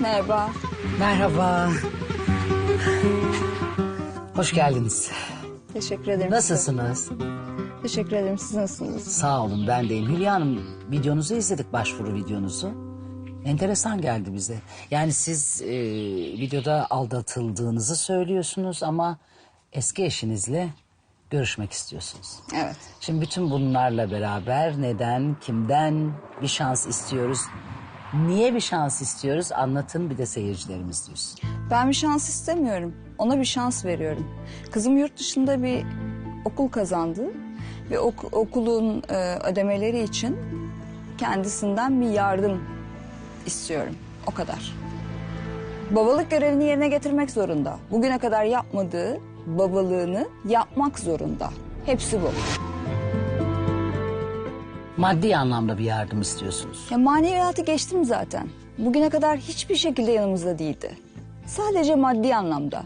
Merhaba. Merhaba. Hoş geldiniz. Teşekkür ederim. Nasılsınız? Teşekkür ederim. Siz nasılsınız? Sağ olun ben deyim. Hülya Hanım videonuzu izledik başvuru videonuzu. Enteresan geldi bize. Yani siz e, videoda aldatıldığınızı söylüyorsunuz ama eski eşinizle görüşmek istiyorsunuz. Evet. Şimdi bütün bunlarla beraber neden, kimden bir şans istiyoruz? Niye bir şans istiyoruz? Anlatın bir de seyircilerimiz duysun. Ben bir şans istemiyorum. Ona bir şans veriyorum. Kızım yurt dışında bir okul kazandı. Ve ok- okulun e, ödemeleri için kendisinden bir yardım istiyorum. O kadar. Babalık görevini yerine getirmek zorunda. Bugüne kadar yapmadığı babalığını yapmak zorunda. Hepsi bu. Maddi anlamda bir yardım istiyorsunuz. Ya maneviyatı geçtim zaten. Bugüne kadar hiçbir şekilde yanımızda değildi. Sadece maddi anlamda.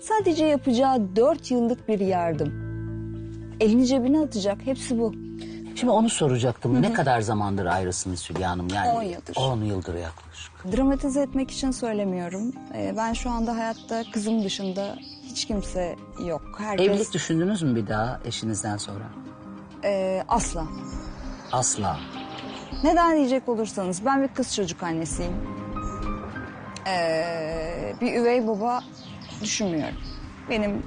Sadece yapacağı dört yıllık bir yardım. Elini cebine atacak. Hepsi bu. Şimdi onu soracaktım. Ne kadar zamandır ayrısınız Hülya Hanım? Yani On yıldır. 10 yıldır yaklaşık. Dramatize etmek için söylemiyorum. Ee, ben şu anda hayatta kızım dışında hiç kimse yok. Herkes Evlilik düşündünüz mü bir daha eşinizden sonra? Ee, asla. Asla. Neden diyecek olursanız ben bir kız çocuk annesiyim. Ee, bir üvey baba düşünmüyorum. Benim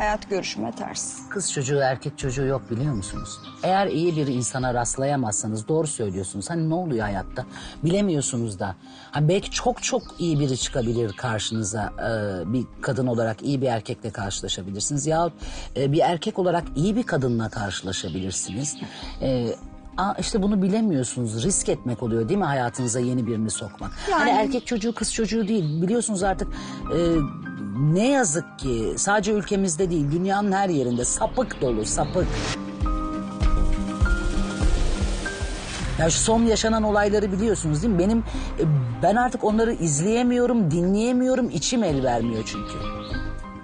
hayat görüşüme ters. Kız çocuğu erkek çocuğu yok biliyor musunuz? Eğer iyi bir insana rastlayamazsanız doğru söylüyorsunuz. Hani ne oluyor hayatta bilemiyorsunuz da. Hani belki çok çok iyi biri çıkabilir karşınıza Ee, bir kadın olarak iyi bir erkekle karşılaşabilirsiniz. Yahut e, bir erkek olarak iyi bir kadınla karşılaşabilirsiniz. Ee, Aa, işte bunu bilemiyorsunuz. Risk etmek oluyor değil mi hayatınıza yeni birini sokmak? Hani Yani- erkek çocuğu kız çocuğu değil. Biliyorsunuz artık e, ne yazık ki sadece ülkemizde değil dünyanın her yerinde sapık dolu sapık. Ya şu son yaşanan olayları biliyorsunuz değil mi? Benim e, ben artık onları izleyemiyorum, dinleyemiyorum. içim el vermiyor çünkü.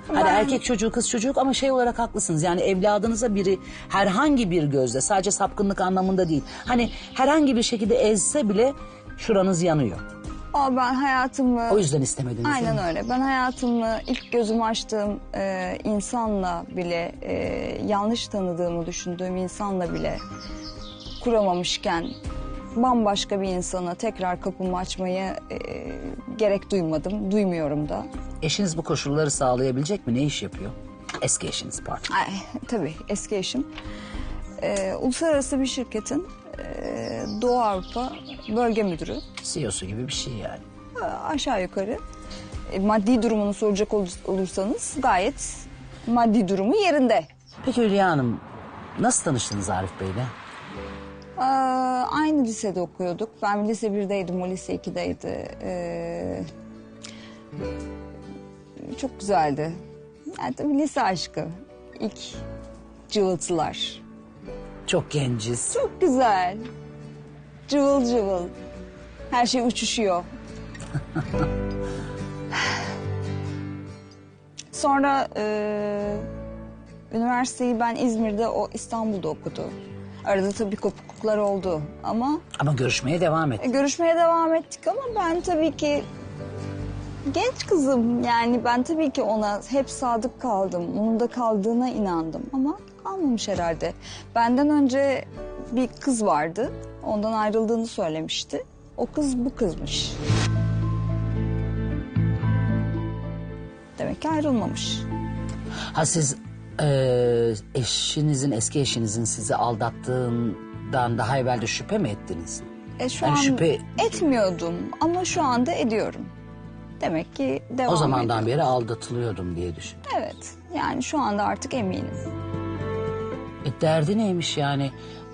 Hani Ben- erkek çocuğu kız çocuğu ama şey olarak haklısınız. Yani evladınıza biri herhangi bir gözle sadece sapkınlık anlamında değil. Hani herhangi bir şekilde ezse bile şuranız yanıyor. Ama ben hayatımı... O yüzden istemediniz? Aynen öyle. Ben hayatımı ilk gözümü açtığım e, insanla bile e, yanlış tanıdığımı düşündüğüm insanla bile kuramamışken bambaşka bir insana tekrar kapımı açmayı e, gerek duymadım. Duymuyorum da. Eşiniz bu koşulları sağlayabilecek mi? Ne iş yapıyor? Eski eşiniz pardon. Ay, tabii eski eşim. E, uluslararası bir şirketin e, Doğu Avrupa bölge müdürü. CEO'su gibi bir şey yani. aşağı yukarı e, maddi durumunu soracak olur- olursanız gayet maddi durumu yerinde. Peki Hülya Hanım nasıl tanıştınız Arif Bey'le? Aa, aynı lisede okuyorduk. Ben lise 1'deydim, o lise 2'deydi. Ee, çok güzeldi. Yani tabii lise aşkı. İlk cıvıltılar. Çok genciz. Çok güzel. Cıvıl cıvıl. Her şey uçuşuyor. Sonra e, üniversiteyi ben İzmir'de, o İstanbul'da okudu. Arada tabii kopukluklar oldu ama Ama görüşmeye devam et. e, görüşmeye devam ettik ama ben tabii ki genç kızım yani ben tabii ki ona hep sadık kaldım. Onun da kaldığına inandım ama kalmamış herhalde. Benden önce bir kız vardı. Ondan ayrıldığını söylemişti. O kız bu kızmış. Demek ki ayrılmamış. Ha siz e, eşinizin, eski eşinizin sizi aldattığından daha evvel de şüphe mi ettiniz? E şu Yani an şüphe- etmiyordum ama şu anda ediyorum. Demek ki devam o zamandan ediyor. beri aldatılıyordum diye düşün. Evet yani şu anda artık eminim. E, derdi neymiş yani?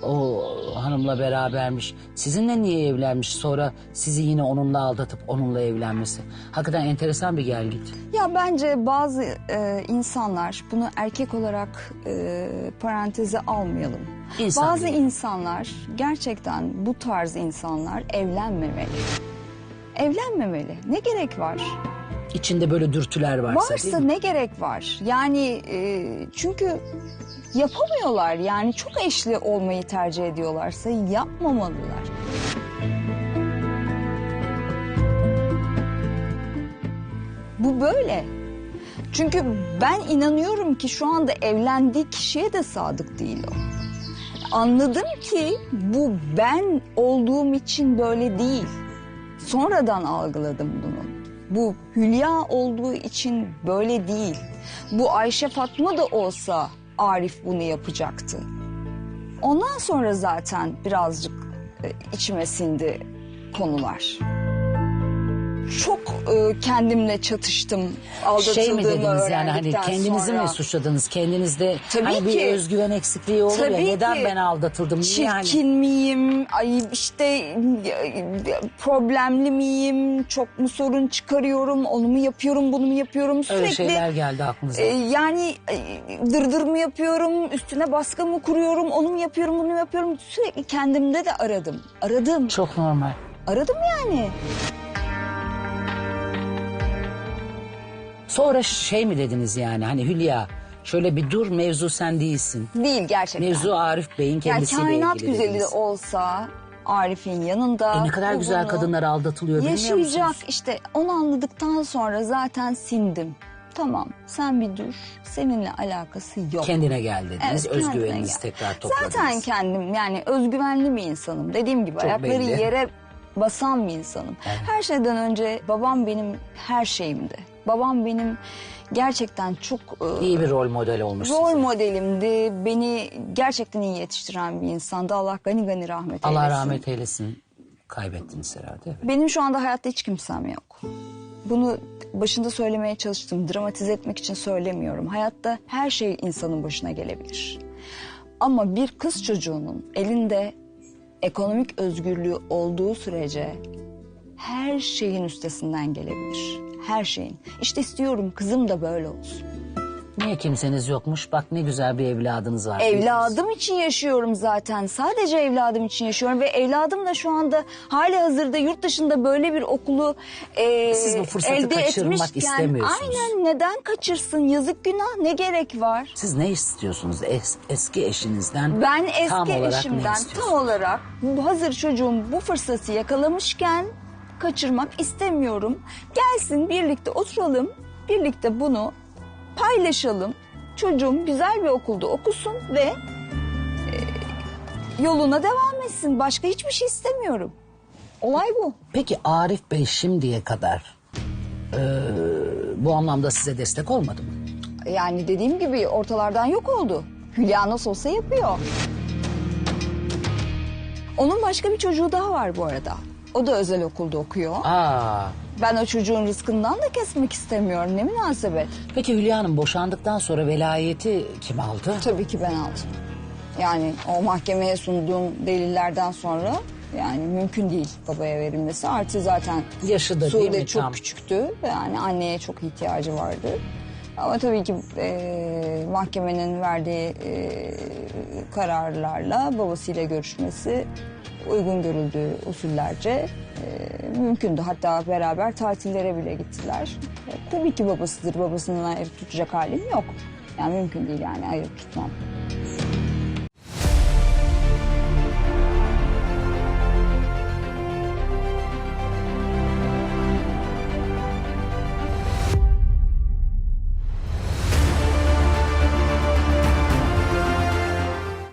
O hanımla berabermiş. Sizinle niye evlenmiş? Sonra sizi yine onunla aldatıp onunla evlenmesi. Hakikaten enteresan bir gel git. Ya bence bazı e, insanlar bunu erkek olarak e, paranteze almayalım. İnsan bazı değil. insanlar gerçekten bu tarz insanlar evlenmemeli. Evlenmemeli. Ne gerek var? İçinde böyle dürtüler varsa, Varsa ne gerek var? Yani e, çünkü yapamıyorlar. Yani çok eşli olmayı tercih ediyorlarsa yapmamalılar. böyle. Çünkü ben inanıyorum ki şu anda evlendiği kişiye de sadık değil o. Anladım ki bu ben olduğum için böyle değil. Sonradan algıladım bunu. Bu Hülya olduğu için böyle değil. Bu Ayşe Fatma da olsa Arif bunu yapacaktı. Ondan sonra zaten birazcık e, içime sindi konular. Çok e, kendimle çatıştım. Aldatıldığımı Şey mi dediniz yani hani öğrendikten kendinizi sonra. mi suçladınız? Kendinizde Tabii hani bir ki. özgüven eksikliği olur ya Tabii neden ki. ben aldatıldım? Niye hani? Çirkin miyim? Ay işte e, problemli miyim? Çok mu sorun çıkarıyorum? Onu mu yapıyorum? Bunu mu yapıyorum? Öyle Sürekli şeyler geldi aklınıza. e, yani e, dırdır mı yapıyorum? Üstüne baskı mı kuruyorum? Onu mu yapıyorum? Bunu mu yapıyorum? Sürekli kendimde de aradım. Aradım. Çok normal. Aradım yani. Sonra şey mi dediniz yani hani Hülya şöyle bir dur mevzu sen değilsin. Değil gerçekten. Mevzu Arif Bey'in yani kendisiyle kainat ilgili güzeli de dediniz. olsa Arif'in yanında. E ne kadar güzel kadınlar aldatılıyor bilmiyor Yaşayacak işte onu anladıktan sonra zaten sindim. Tamam sen bir dur seninle alakası yok. Kendine gel dediniz. Evet, Özgüveninizi tekrar topladınız. Zaten kendim yani özgüvenli bir insanım. Dediğim gibi Çok ayakları belli. yere basan bir insanım. Her şeyden önce babam benim her şeyimdi. Babam benim gerçekten çok e, İyi bir rol model olmuş rol size. modelimdi. Beni gerçekten iyi yetiştiren bir insandı. Allah gani gani rahmet eylesin. Allah rahmet eylesin. Kaybettiniz herhalde. Evet. Benim şu anda hayatta hiç kimsem yok. Bunu başında söylemeye çalıştım. Dramatize etmek için söylemiyorum. Hayatta her şey insanın başına gelebilir. Ama bir kız çocuğunun elinde ekonomik özgürlüğü olduğu sürece her şeyin üstesinden gelebilir. Her şeyin. İşte istiyorum kızım da böyle olsun. Niye kimseniz yokmuş? Bak ne güzel bir evladınız var. Evladım için yaşıyorum zaten. Sadece evladım için yaşıyorum ve evladım da şu anda hali hazırda yurt dışında böyle bir okulu e, Siz bu fırsatı elde kaçırmak etmişken istemiyorsunuz. aynen neden kaçırsın? Yazık günah ne gerek var? Siz ne istiyorsunuz es- eski eşinizden? Ben eski tam eşimden tam olarak hazır çocuğum bu fırsatı yakalamışken kaçırmak istemiyorum. Gelsin birlikte oturalım, birlikte bunu paylaşalım. Çocuğum güzel bir okulda okusun ve e, yoluna devam etsin. Başka hiçbir şey istemiyorum. Olay bu. Peki Arif Bey şimdiye kadar e, bu anlamda size destek olmadı mı? Yani dediğim gibi ortalardan yok oldu. Hülya nasıl olsa yapıyor. Onun başka bir çocuğu daha var bu arada. O da özel okulda okuyor. Aa, Ben o çocuğun rızkından da kesmek istemiyorum. Ne münasebet. peki Hülya Hanım boşandıktan sonra velayeti kim aldı? Tabii ki ben aldım. Yani o mahkemeye sunduğum delillerden sonra yani mümkün değil babaya verilmesi. Artı zaten Yaşı da değil Sude mi çok tam? küçüktü. Yani anneye çok ihtiyacı vardı. Ama tabii ki e, mahkemenin verdiği e, kararlarla babasıyla görüşmesi uygun görüldüğü usullerce e, mümkündü. Hatta beraber tatillere bile gittiler. E, tabii ki babasıdır. Babasından ayırıp tutacak halim yok. Yani mümkün değil yani ayırıp tutmam.